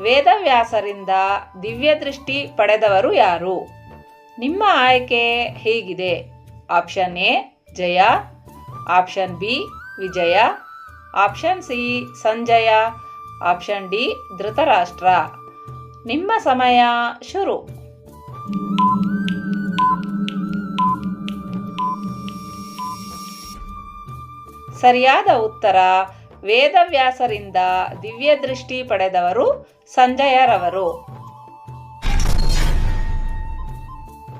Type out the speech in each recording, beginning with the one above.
ವೇದವ್ಯಾಸರಿಂದ ದಿವ್ಯ ದೃಷ್ಟಿ ಪಡೆದವರು ಯಾರು? ನಿಮ್ಮ ಆಯ್ಕೆ ಹೀಗಿದೆ? Option A, Jaya. Option B, Vijaya. Option C, Sanjaya. Option D, Dhritarashtra. ನಿಮ್ಮ ಸಮಯ ಶುರು. ಸರಿಯಾದ ಉತ್ತರ ವೇದವ್ಯಾಸರಿಂದ ದಿವ್ಯ ದೃಷ್ಟಿ ಪಡೆದವರು ಸಂಜಯರವರು.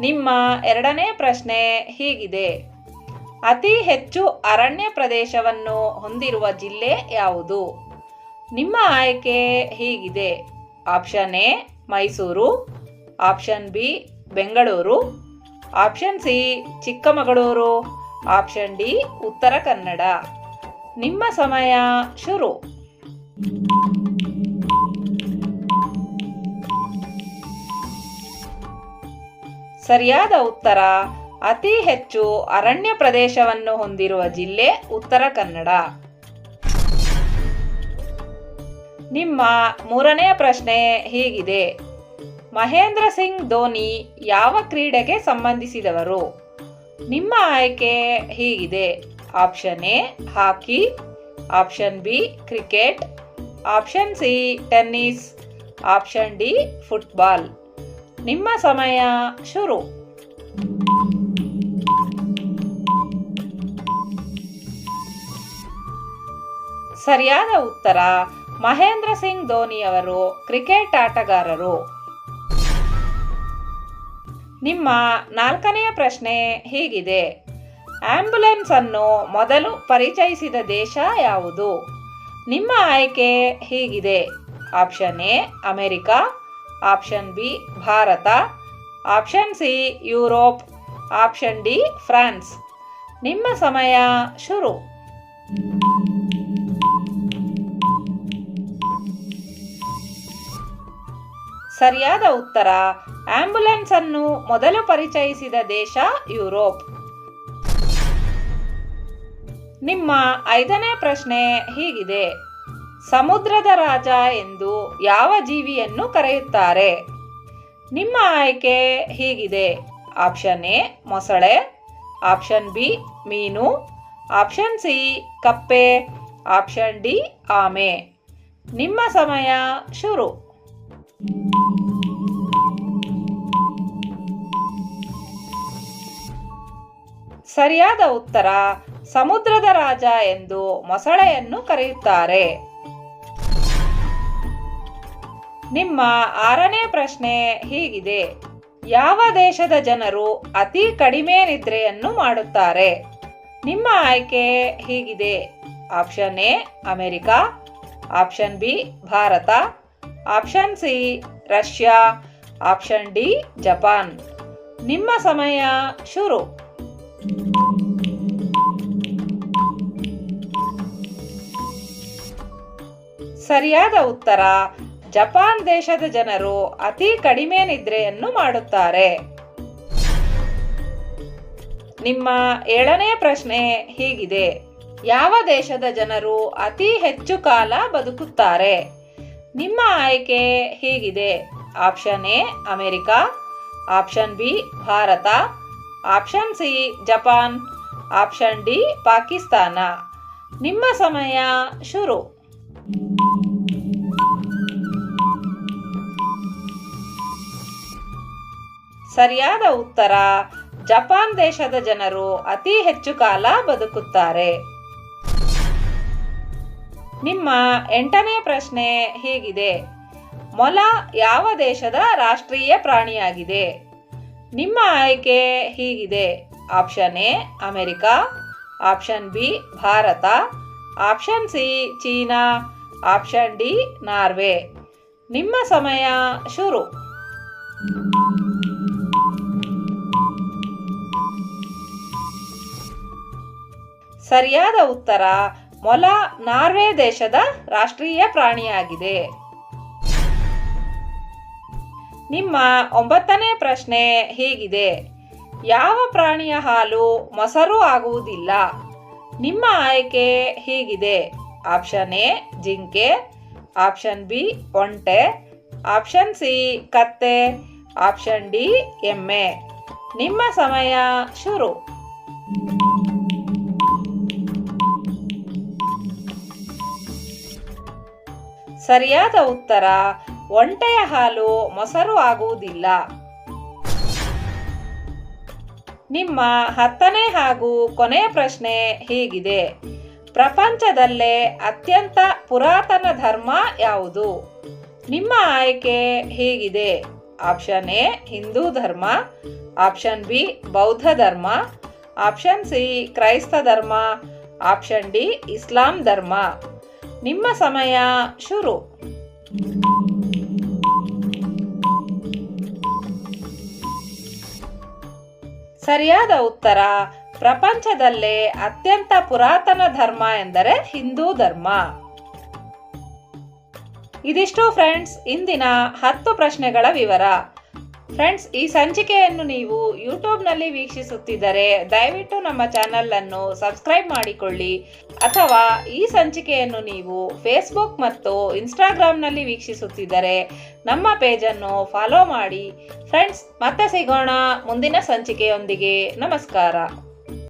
ನಿಮ್ಮ ಎರಡನೇ ಪ್ರಶ್ನೆ ಹೀಗಿದೆ. ಅತಿ ಹೆಚ್ಚು ಅರಣ್ಯ ಪ್ರದೇಶವನ್ನು ಹೊಂದಿರುವ ಜಿಲ್ಲೆ ಯಾವುದು? ನಿಮ್ಮ ಆಯ್ಕೆ ಹೀಗಿದೆ. Option A, Mysuru. Option B, Bengaluru. Option C, Chikkamagaluru. Option D, Uttara Kannada. ನಿಮ್ಮ ಸಮಯ ಶುರು. ಸರಿಯಾದ ಉತ್ತರ, ಅತಿ ಹೆಚ್ಚು ಅರಣ್ಯ ಪ್ರದೇಶವನ್ನು ಹೊಂದಿರುವ ಜಿಲ್ಲೆ ಉತ್ತರ ಕನ್ನಡ. ನಿಮ್ಮ ಮೂರನೆಯ ಪ್ರಶ್ನೆ ಹೀಗಿದೆ. ಮಹೇಂದ್ರ ಸಿಂಗ್ ಧೋನಿ ಯಾವ ಕ್ರೀಡೆಗೆ ಸಂಬಂಧಿಸಿದವರು? ನಿಮ್ಮ ಆಯ್ಕೆ ಹೀಗಿದೆ. Option A hockey option B cricket option C tennis option D football ನಿಮ್ಮ ಸಮಯ ಶುರು. ಸರಿಯಾದ ಉತ್ತರ, ಮಹೇಂದ್ರ ಸಿಂಗ್ ಧೋನಿಯವರು ಕ್ರಿಕೆಟ್ ಆಟಗಾರರು. ನಿಮ್ಮ ನಾಲ್ಕನೆಯ ಪ್ರಶ್ನೆ ಹೀಗಿದೆ. ಆಂಬ್ಯುಲೆನ್ಸ್ ಅನ್ನು ಮೊದಲು ಪರಿಚಯಿಸಿದ ದೇಶ ಯಾವುದು? ನಿಮ್ಮ ಆಯ್ಕೆ ಹೀಗಿದೆ. Option A, America. Option B, Bharat. Option C, Europe. Option D, France. ನಿಮ್ಮ ಸಮಯ ಶುರು. ಸರಿಯಾದ ಉತ್ತರ ಆಂಬ್ಯುಲೆನ್ಸ್ ಅನ್ನು ಮೊದಲು ಪರಿಚಯಿಸಿದ ದೇಶ ಯುರೋಪ್. ನಿಮ್ಮ ಐದನೇ ಪ್ರಶ್ನೆ ಹೀಗಿದೆ. ಸಮುದ್ರದ ರಾಜ ಎಂದು ಯಾವ ಜೀವಿಯನ್ನು ಕರೆಯುತ್ತಾರೆ? ನಿಮ್ಮ ಆಯ್ಕೆ ಹೀಗಿದೆ. ಆಪ್ಷನ್ ಎ, ಮೊಸಳೆ. ಆಪ್ಷನ್ ಬಿ, ಮೀನು. ಆಪ್ಷನ್ ಸಿ, ಕಪ್ಪೆ. ಆಪ್ಷನ್ ಡಿ, ಆಮೆ. ನಿಮ್ಮ ಸಮಯ ಶುರು. ಸರಿಯಾದ ಉತ್ತರ ಸಮುದ್ರದ ರಾಜ ಎಂದು ಮೊಸಳೆಯನ್ನು ಕರೆಯುತ್ತಾರೆ. ನಿಮ್ಮ ಆರನೇ ಪ್ರಶ್ನೆ ಹೀಗಿದೆ. ಯಾವ ದೇಶದ ಜನರು ಅತಿ ಕಡಿಮೆ ನಿದ್ರೆಯನ್ನು ಮಾಡುತ್ತಾರೆ? ನಿಮ್ಮ ಆಯ್ಕೆ ಹೀಗಿದೆ. Option A, America. Option B, Bharat. Option C, Russia. Option D, Japan. ನಿಮ್ಮ ಸಮಯ ಶುರು. ಸರಿಯಾದ ಉತ್ತರ, ಜಪಾನ್ ದೇಶದ ಜನರು ಅತಿ ಕಡಿಮೆ ನಿದ್ರೆಯನ್ನು ಮಾಡುತ್ತಾರೆ. ನಿಮ್ಮ ಏಳನೇ ಪ್ರಶ್ನೆ ಹೀಗಿದೆ. ಯಾವ ದೇಶದ ಜನರು ಅತಿ ಹೆಚ್ಚು ಕಾಲ ಬದುಕುತ್ತಾರೆ? ನಿಮ್ಮ ಆಯ್ಕೆ ಹೀಗಿದೆ. Option A, America. Option B, Bharat. Option C, Japan. Option D, Pakistan. ನಿಮ್ಮ ಸಮಯ ಶುರು. ಸರಿಯಾದ ಉತ್ತರ, ಜಪಾನ್ ದೇಶದ ಜನರು ಅತಿ ಹೆಚ್ಚು ಕಾಲ ಬದುಕುತ್ತಾರೆ. ನಿಮ್ಮ ಎಂಟನೇ ಪ್ರಶ್ನೆ ಹೀಗಿದೆ. ಮೊಲ ಯಾವ ದೇಶದ ರಾಷ್ಟ್ರೀಯ ಪ್ರಾಣಿಯಾಗಿದೆ. ನಿಮ್ಮ ಆಯ್ಕೆ ಹೀಗಿದೆ. Option A, America. Option B, Bharat. Option C, China. Option D, Norway. ನಿಮ್ಮ ಸಮಯ ಶುರು. ಸರಿಯಾದ ಉತ್ತರ ಮೊಲ ನಾರ್ವೆ ದೇಶದ ರಾಷ್ಟ್ರೀಯ ಪ್ರಾಣಿಯಾಗಿದೆ. ನಿಮ್ಮ ಒಂಬತ್ತನೇ ಪ್ರಶ್ನೆ ಹೀಗಿದೆ. ಯಾವ ಪ್ರಾಣಿಯ ಹಾಲು ಮೊಸರು ಆಗುವುದಿಲ್ಲ? ನಿಮ್ಮ ಆಯ್ಕೆ ಹೀಗಿದೆ? ಆಪ್ಷನ್ ಎ, ಜಿಂಕೆ. ಆಪ್ಷನ್ ಬಿ, ಒಂಟೆ. ಆಪ್ಷನ್ ಸಿ, ಕತ್ತೆ. ಆಪ್ಷನ್ ಡಿ, ಎಮ್ಮೆ. ನಿಮ್ಮ ಸಮಯ ಶುರು. ಸರಿಯಾದ ಉತ್ತರ, ಒಂಟೆಯ ಹಾಲು ಮೊಸರು ಆಗುವುದಿಲ್ಲ. ನಿಮ್ಮ ಹತ್ತನೇ ಹಾಗೂ ಕೊನೆಯ ಪ್ರಶ್ನೆ ಹೀಗಿದೆ. ಪ್ರಪಂಚದಲ್ಲೇ ಅತ್ಯಂತ ಪುರಾತನ ಧರ್ಮ ಯಾವುದು? ನಿಮ್ಮ ಆಯ್ಕೆ ಹೀಗಿದೆ. ಆಪ್ಷನ್ ಎ, ಹಿಂದೂ ಧರ್ಮ. ಆಪ್ಷನ್ ಬಿ, ಬೌದ್ಧ ಧರ್ಮ. ಆಪ್ಷನ್ ಸಿ, ಕ್ರೈಸ್ತ ಧರ್ಮ. ಆಪ್ಷನ್ ಡಿ, ಇಸ್ಲಾಂ ಧರ್ಮ. ನಿಮ್ಮ ಸಮಯ ಶುರು. ಸರಿಯಾದ ಉತ್ತರ, ಪ್ರಪಂಚದಲ್ಲೇ ಅತ್ಯಂತ ಪುರಾತನ ಧರ್ಮ ಎಂದರೆ ಹಿಂದೂ ಧರ್ಮ. ಇದಿಷ್ಟು ಫ್ರೆಂಡ್ಸ್ ಇಂದಿನ ಹತ್ತು ಪ್ರಶ್ನೆಗಳ ವಿವರ. ಫ್ರೆಂಡ್ಸ್ ಈ ಸಂಚಿಕೆಯನ್ನು ನೀವು ಯೂಟ್ಯೂಬ್ನಲ್ಲಿ ವೀಕ್ಷಿಸುತ್ತಿದ್ದರೆ ದಯವಿಟ್ಟು ನಮ್ಮ ಚಾನಲನ್ನು ಸಬ್ಸ್ಕ್ರೈಬ್ ಮಾಡಿಕೊಳ್ಳಿ. ಅಥವಾ ಈ ಸಂಚಿಕೆಯನ್ನು ನೀವು ಫೇಸ್ಬುಕ್ ಮತ್ತು ಇನ್ಸ್ಟಾಗ್ರಾಮ್ನಲ್ಲಿ ವೀಕ್ಷಿಸುತ್ತಿದ್ದರೆ ನಮ್ಮ ಪೇಜನ್ನು ಫಾಲೋ ಮಾಡಿ. ಫ್ರೆಂಡ್ಸ್ ಮತ್ತೆ ಸಿಗೋಣ ಮುಂದಿನ ಸಂಚಿಕೆಯೊಂದಿಗೆ. ನಮಸ್ಕಾರ.